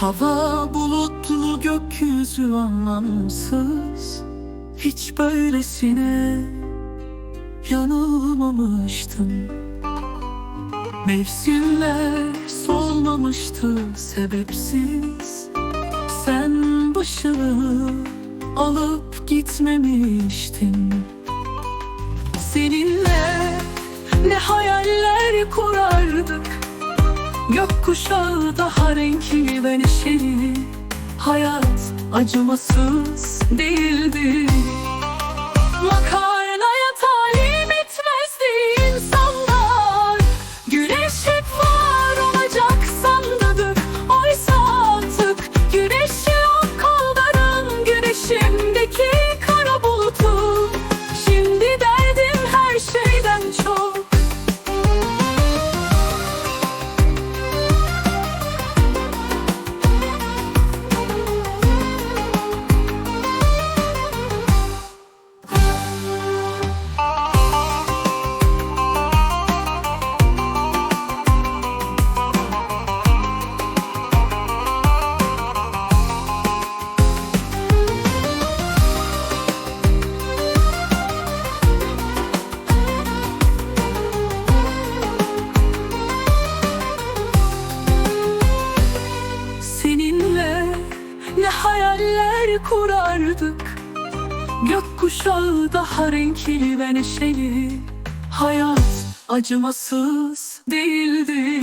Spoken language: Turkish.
Hava bulutlu gökyüzü anlamsız. Hiç böylesine yanılmamıştım Mevsimler solmamıştı sebepsiz. Sen başını alıp gitmemiştin. Seninle ne hayaller kurardık. Gökkuşağı daha renkli ve neşeli Hayat acımasız değildi Makarnaya hayaller kurardık. Gökkuşağı daha renkli ve neşeli. Hayat acımasız değildi